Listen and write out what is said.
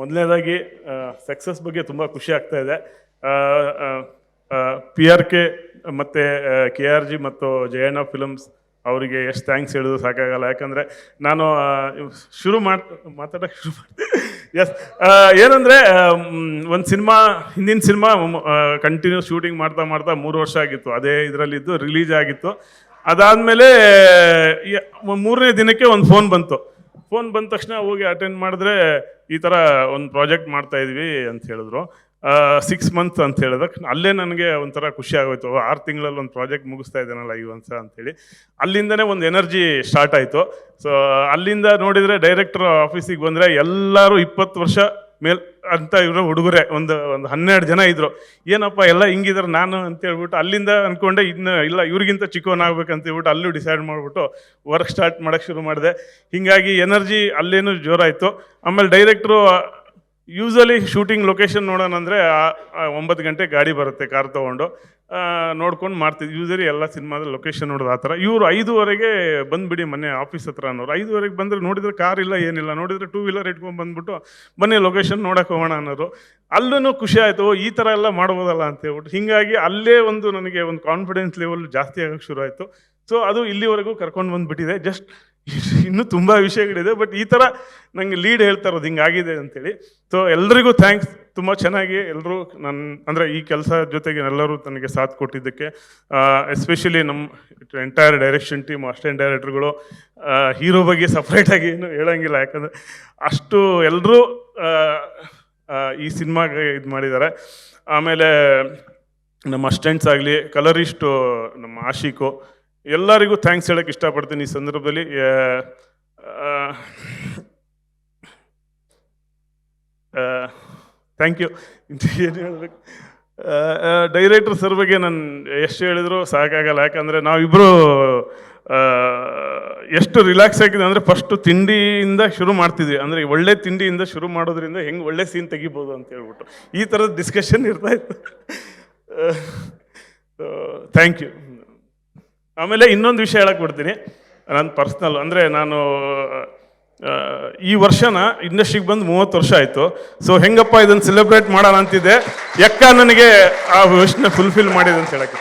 ಮೊದಲನೇದಾಗಿ ಸಕ್ಸಸ್ ಬಗ್ಗೆ ತುಂಬ ಖುಷಿ ಆಗ್ತಾ ಇದೆ. ಪಿ ಆರ್ ಕೆ ಮತ್ತು ಕೆ ಆರ್ ಜಿ ಮತ್ತು ಜಯಣ್ಣ ಫಿಲಮ್ಸ್ ಅವರಿಗೆ ಎಷ್ಟು ಥ್ಯಾಂಕ್ಸ್ ಹೇಳೋದು ಸಾಕಾಗಲ್ಲ. ಯಾಕಂದರೆ ನಾನು ಶುರು ಮಾಡಿ ಮಾತಾಡೋಕ್ಕೆ ಶುರು ಮಾಡಿ ಎಸ್ ಏನಂದರೆ ಒಂದು ಸಿನಿಮಾ, ಹಿಂದಿನ ಸಿನಿಮಾ ಕಂಟಿನ್ಯೂ ಶೂಟಿಂಗ್ ಮಾಡ್ತಾ ಮಾಡ್ತಾ ಮೂರು ವರ್ಷ ಆಗಿತ್ತು. ಅದೇ ಇದರಲ್ಲಿದ್ದು ರಿಲೀಸ್ ಆಗಿತ್ತು. ಅದಾದಮೇಲೆ ಮೂರನೇ ದಿನಕ್ಕೆ ಒಂದು ಫೋನ್ ಬಂತು. ಫೋನ್ ಬಂದ ತಕ್ಷಣ ಹೋಗಿ ಅಟೆಂಡ್ ಮಾಡಿದ್ರೆ ಈ ಥರ ಒಂದು ಪ್ರಾಜೆಕ್ಟ್ ಮಾಡ್ತಾ ಇದ್ವಿ ಅಂತ ಹೇಳಿದ್ರು. ಸಿಕ್ಸ್ ಮಂತ್ ಅಂತ ಹೇಳಿದಕ್ಕೆ ಅಲ್ಲೇ ನನಗೆ ಒಂಥರ ಖುಷಿ ಆಗೋಯ್ತು. ಆರು ತಿಂಗಳಲ್ಲಿ ಒಂದು ಪ್ರಾಜೆಕ್ಟ್ ಮುಗಿಸ್ತಾ ಇದ್ದಾನಲ್ಲ ಈ ಒಂದ್ಸ ಅಂತೇಳಿ ಅಲ್ಲಿಂದನೇ ಒಂದು ಎನರ್ಜಿ ಸ್ಟಾರ್ಟ್ ಆಯಿತು. ಸೊ ಅಲ್ಲಿಂದ ನೋಡಿದರೆ ಡೈರೆಕ್ಟರ್ ಆಫೀಸಿಗೆ ಬಂದರೆ ಎಲ್ಲರೂ ಇಪ್ಪತ್ತು ವರ್ಷ ಮೇಲ್ ಅಂತ ಇವರು ಹುಡುಗರೆ, ಒಂದು ಒಂದು ಹನ್ನೆರಡು ಜನ ಇದ್ದರು ಏನಪ್ಪ ಎಲ್ಲ ಹಿಂಗಿದಾರೆ, ನಾನು ಅಂತ ಹೇಳ್ಬಿಟ್ಟು ಅಲ್ಲಿಂದ ಅನ್ಕೊಂಡೆ, ಇನ್ನು ಇಲ್ಲ, ಇವ್ರಿಗಿಂತ ಚಿಕ್ಕವನಾಗ್ಬೇಕಂತ ಹೇಳ್ಬಿಟ್ಟು ಅಲ್ಲೂ ಡಿಸೈಡ್ ಮಾಡಿಬಿಟ್ಟು ವರ್ಕ್ ಸ್ಟಾರ್ಟ್ ಮಾಡೋಕ್ಕೆ ಶುರು ಮಾಡಿದೆ. ಹೀಗಾಗಿ ಎನರ್ಜಿ ಅಲ್ಲೇನು ಜೋರಾಯಿತು. ಆಮೇಲೆ ಡೈರೆಕ್ಟ್ರು ಯೂಸಲಿ ಶೂಟಿಂಗ್ ಲೊಕೇಶನ್ ನೋಡೋಣ ಅಂದರೆ ಒಂಬತ್ತು ಗಂಟೆ ಗಾಡಿ ಬರುತ್ತೆ ಕಾರ್ ತೊಗೊಂಡು. ನೋಡ್ಕೊಂಡು ಮಾಡ್ತಿದ್ವಿ ಯೂಸಲಿ ಎಲ್ಲ ಸಿನಿಮಾದ ಲೊಕೇಶನ್ ನೋಡೋದು ಆ ಥರ. ಇವರು ಐದುವರೆಗೆ ಬಂದುಬಿಡಿ ಮನೆ ಆಫೀಸ್ ಹತ್ರ ಅನ್ನೋರು. ಐದುವರೆಗೆ ಬಂದರೆ ನೋಡಿದರೆ ಕಾರ್ ಇಲ್ಲ, ಏನಿಲ್ಲ. ನೋಡಿದರೆ ಟೂ ವೀಲರ್ ಇಟ್ಕೊಂಡು ಬಂದ್ಬಿಟ್ಟು ಬನ್ನಿ ಲೊಕೇಶನ್ ನೋಡೋಕೆ ಹೋಗೋಣ ಅನ್ನೋರು. ಅಲ್ಲೂ ಖುಷಿ ಆಯಿತು ಈ ಥರ ಎಲ್ಲ ಮಾಡ್ಬೋದಲ್ಲ ಅಂತ ಹೇಳ್ಬಿಟ್ಟು. ಹೀಗಾಗಿ ಅಲ್ಲೇ ಒಂದು ನನಗೆ ಒಂದು ಕಾನ್ಫಿಡೆನ್ಸ್ ಲೆವೆಲ್ ಜಾಸ್ತಿ ಆಗೋಕ್ಕೆ ಶುರು ಆಯಿತು. ಸೊ ಅದು ಇಲ್ಲಿವರೆಗೂ ಕರ್ಕೊಂಡು ಬಂದುಬಿಟ್ಟಿದೆ. ಜಸ್ಟ್ ಇನ್ನೂ ತುಂಬ ವಿಷಯಗಳಿದೆ ಬಟ್ ಈ ಥರ ನನಗೆ ಲೀಡ್ ಹೇಳ್ತಾ ಇರೋದು ಹಿಂಗಾಗಿದೆ ಅಂತೇಳಿ. ಸೊ ಎಲ್ರಿಗೂ ಥ್ಯಾಂಕ್ಸ್ ತುಂಬ ಚೆನ್ನಾಗಿ ಎಲ್ಲರೂ ನನ್ನ ಅಂದರೆ ಈ ಕೆಲಸ ಜೊತೆಗೆ ಎಲ್ಲರೂ ನನಗೆ ಸಾಥ್ ಕೊಟ್ಟಿದ್ದಕ್ಕೆ ಎಸ್ಪೆಷಲಿ ನಮ್ಮ ಎಂಟೈರ್ ಡೈರೆಕ್ಷನ್ ಟೀಮ್ ಅಸಿಸ್ಟೆಂಟ್ ಡೈರೆಕ್ಟ್ರ್ಗಳು ಹೀರೋ ಬಗ್ಗೆ ಸಪ್ರೇಟಾಗಿ ಏನು ಹೇಳೋಂಗಿಲ್ಲ. ಯಾಕಂದರೆ ಅಷ್ಟು ಎಲ್ಲರೂ ಈ ಸಿನಿಮಾಗೆ ಇದು ಮಾಡಿದ್ದಾರೆ. ಆಮೇಲೆ ನಮ್ಮ ಅಸ್ಟೆಂಟ್ಸ್ ಆಗಲಿ ಕಲರಿಸ್ಟು ನಮ್ಮ ಆಶಿಕು ಎಲ್ಲರಿಗೂ ಥ್ಯಾಂಕ್ಸ್ ಹೇಳಕ್ಕೆ ಇಷ್ಟಪಡ್ತೀನಿ ಈ ಸಂದರ್ಭದಲ್ಲಿ. ಥ್ಯಾಂಕ್ ಯು ಏನು ಹೇಳಬೇಕು? ಡೈರೆಕ್ಟರ್ ಸರ್ ಬಗ್ಗೆ ನಾನು ಎಷ್ಟು ಹೇಳಿದ್ರು ಸಾಕಾಗಲ್ಲ. ಯಾಕಂದರೆ ನಾವಿಬ್ಬರು ಎಷ್ಟು ರಿಲ್ಯಾಕ್ಸ್ ಆಗಿದೆ ಅಂದರೆ ಫಸ್ಟು ತಿಂಡಿಯಿಂದ ಶುರು ಮಾಡ್ತಿದ್ವಿ. ಅಂದರೆ ಒಳ್ಳೆ ತಿಂಡಿಯಿಂದ ಶುರು ಮಾಡೋದ್ರಿಂದ ಹೆಂಗೆ ಒಳ್ಳೆ ಸೀನ್ ತೆಗಿಬೋದು ಅಂತ ಹೇಳ್ಬಿಟ್ಟು. ಈ ಥರದ ಡಿಸ್ಕಷನ್ ಇರ್ತಾಯಿತ್ತು ಥ್ಯಾಂಕ್ ಯು ಆಮೇಲೆ ಇನ್ನೊಂದು ವಿಷಯ ಹೇಳಕ್ಕೆ ಬಿಡ್ತೀನಿ. ನನ್ನ ಪರ್ಸ್ನಲ್ ಅಂದರೆ ನಾನು ಈ ವರ್ಷನ ಇಂಡಸ್ಟ್ರಿಗೆ ಬಂದು ಮೂವತ್ತು ವರ್ಷ ಆಯಿತು. ಸೊ ಹೆಂಗಪ್ಪ ಇದನ್ನು ಸೆಲೆಬ್ರೇಟ್ ಮಾಡೋಣ ಅಂತಿದ್ದೆ. ಯಕ್ಕ ನನಗೆ ಆ ವಿಶ್ನ ಫುಲ್ಫಿಲ್ ಮಾಡಿದೆ ಅಂತ ಹೇಳಕ್ಕೆ